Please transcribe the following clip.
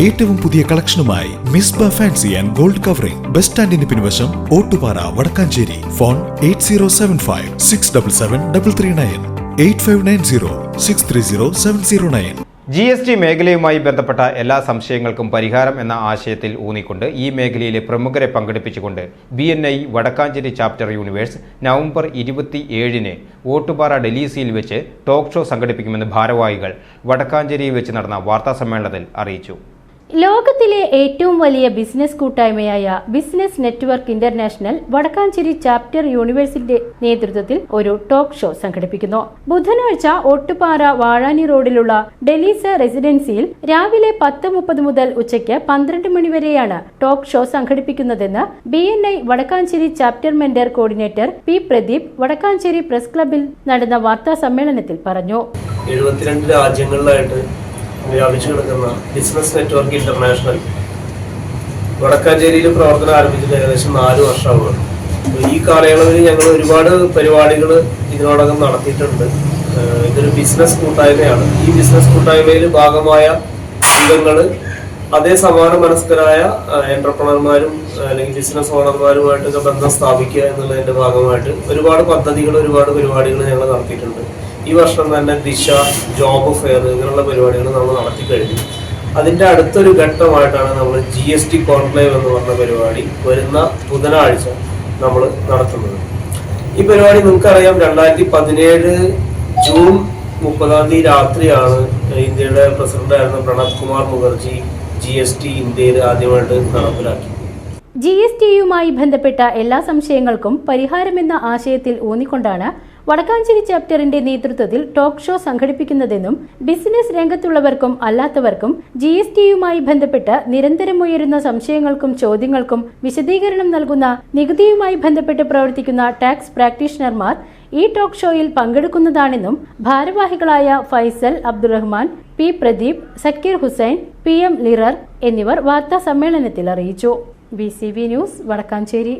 ഏറ്റവും പുതിയ കളക്ഷനുമായി Misba fancy and gold covering. Bus സ്റ്റാൻഡിന് പിൻവശം Ottupara Vadakkanchery. Phone eight zero seven five six double seven double three nine. Eight five nine zero six three zero seven zero nine. G S T മേഖലയുമായി ബന്ധപ്പെട്ട എല്ലാ സംശയങ്ങൾക്കും പരിഹാരം എന്ന ആശയത്തിൽ ഊന്നിക്കൊണ്ട് ഈ മേഖലയിലെ പ്രമുഖരെ പങ്കെടുപ്പിച്ചുകൊണ്ട് B N I Vadakkanchery chapter universe November ഇരുപത്തി ഏഴിന് ഓട്ടുപാറ ഡൽഹിസിയിൽ വെച്ച് ടോക്ക് ഷോ സംഘടിപ്പിക്കുമെന്ന് ഭാരവാഹികൾ വടക്കാഞ്ചേരിയിൽ വെച്ച് നടന്ന വാർത്താസമ്മേളനത്തിൽ അറിയിച്ചു. ലോകത്തിലെ ഏറ്റവും വലിയ ബിസിനസ് കൂട്ടായ്മയായ business network international Vadakkanchery chapter യൂണിവേഴ്സിന്റെ നേതൃത്വത്തിൽ ഒരു ടോക്ക് ഷോ സംഘടിപ്പിക്കുന്നു. ബുധനാഴ്ച ഒട്ടുപാറ വാഴാനി റോഡിലുള്ള ഡെലീസ റെസിഡൻസിയിൽ രാവിലെ പത്ത് മുപ്പത് മുതൽ ഉച്ചയ്ക്ക് പന്ത്രണ്ട് മണിവരെയാണ് talk show സംഘടിപ്പിക്കുന്നതെന്ന് B N I Vadakkanchery chapter mentor coordinator P Pradeep Vadakkanchery press ക്ലബിൽ നടന്ന വാർത്താ സമ്മേളനത്തിൽ പറഞ്ഞു. എഴുപത്തിരണ്ട് രാജ്യങ്ങളിലായിട്ട് വ്യാപിച്ചു കിടക്കുന്ന ബിസിനസ് നെറ്റ്വർക്ക് ഇന്റർനാഷണൽ. വടക്കാഞ്ചേരിയിൽ പ്രവർത്തനം ആരംഭിച്ചിട്ട് ഏകദേശം നാല് വർഷമാണ് ഈ കാലയളവിൽ ഞങ്ങൾ ഒരുപാട് പരിപാടികൾ ഇതിനോടകം നടത്തിയിട്ടുണ്ട്. ഇതൊരു ബിസിനസ് കൂട്ടായ്മയാണ്. ഈ ബിസിനസ് കൂട്ടായ്മയിൽ ഭാഗമായ അംഗങ്ങൾ അതേ സമാന മനസ്കരായ എന്റർപ്രണർമാരും അല്ലെങ്കിൽ ബിസിനസ് ഓണർമാരുമായിട്ടൊക്കെ ബന്ധം സ്ഥാപിക്കുക എന്നുള്ളതിന്റെ ഭാഗമായിട്ട് ഒരുപാട് പദ്ധതികൾ ഒരുപാട് പരിപാടികൾ ഞങ്ങൾ നടത്തിയിട്ടുണ്ട്. ഈ വർഷം തന്നെ ദിശ ജോബ് ഫെയർ ഇങ്ങനെയുള്ള പരിപാടികൾ നമ്മൾ നടത്തി കഴിഞ്ഞു. അതിന്റെ അടുത്തൊരു ഘട്ടമായിട്ടാണ് നമ്മൾ ജി എസ് ടി കോൺക്ലേവ് എന്ന് പറഞ്ഞ പരിപാടി വരുന്ന ബുധനാഴ്ച നമ്മൾ നടത്തുന്നത്. ഈ പരിപാടി നിങ്ങൾക്കറിയാം രണ്ടായിരത്തി പതിനേഴ് ജൂൺ മുപ്പതാം തീയതി രാത്രിയാണ് ഇന്ത്യയുടെ പ്രസിഡന്റായിരുന്ന Pranab Kumar Mukherjee G S T ഇന്ത്യയിൽ ആദ്യമായിട്ട് നടപ്പിലാക്കി. ജി എസ് ടിയുമായി ബന്ധപ്പെട്ട എല്ലാ സംശയങ്ങൾക്കും പരിഹാരമെന്ന ആശയത്തിൽ ഊന്നിക്കൊണ്ടാണ് വടക്കാഞ്ചേരി ചാപ്റ്ററിന്റെ നേതൃത്വത്തിൽ ടോക്ക് ഷോ സംഘടിപ്പിക്കുന്നതെന്നും ബിസിനസ് രംഗത്തുള്ളവർക്കും അല്ലാത്തവർക്കും ജി എസ് ടിയുമായി ബന്ധപ്പെട്ട് നിരന്തരം ഉയരുന്ന സംശയങ്ങൾക്കും ചോദ്യങ്ങൾക്കും വിശദീകരണം നൽകുന്ന നികുതിയുമായി ബന്ധപ്പെട്ട് പ്രവർത്തിക്കുന്ന ടാക്സ് പ്രാക്ടീഷണർമാർ ഈ ടോക്ക് ഷോയിൽ പങ്കെടുക്കുന്നതാണെന്നും ഭാരവാഹികളായ Faisal Abdurahman P Pradeep Sakkir Hussain P M ലിറർ എന്നിവർ വാർത്താ സമ്മേളനത്തിൽ അറിയിച്ചു ബി ന്യൂസ് വടക്കാഞ്ചേരി.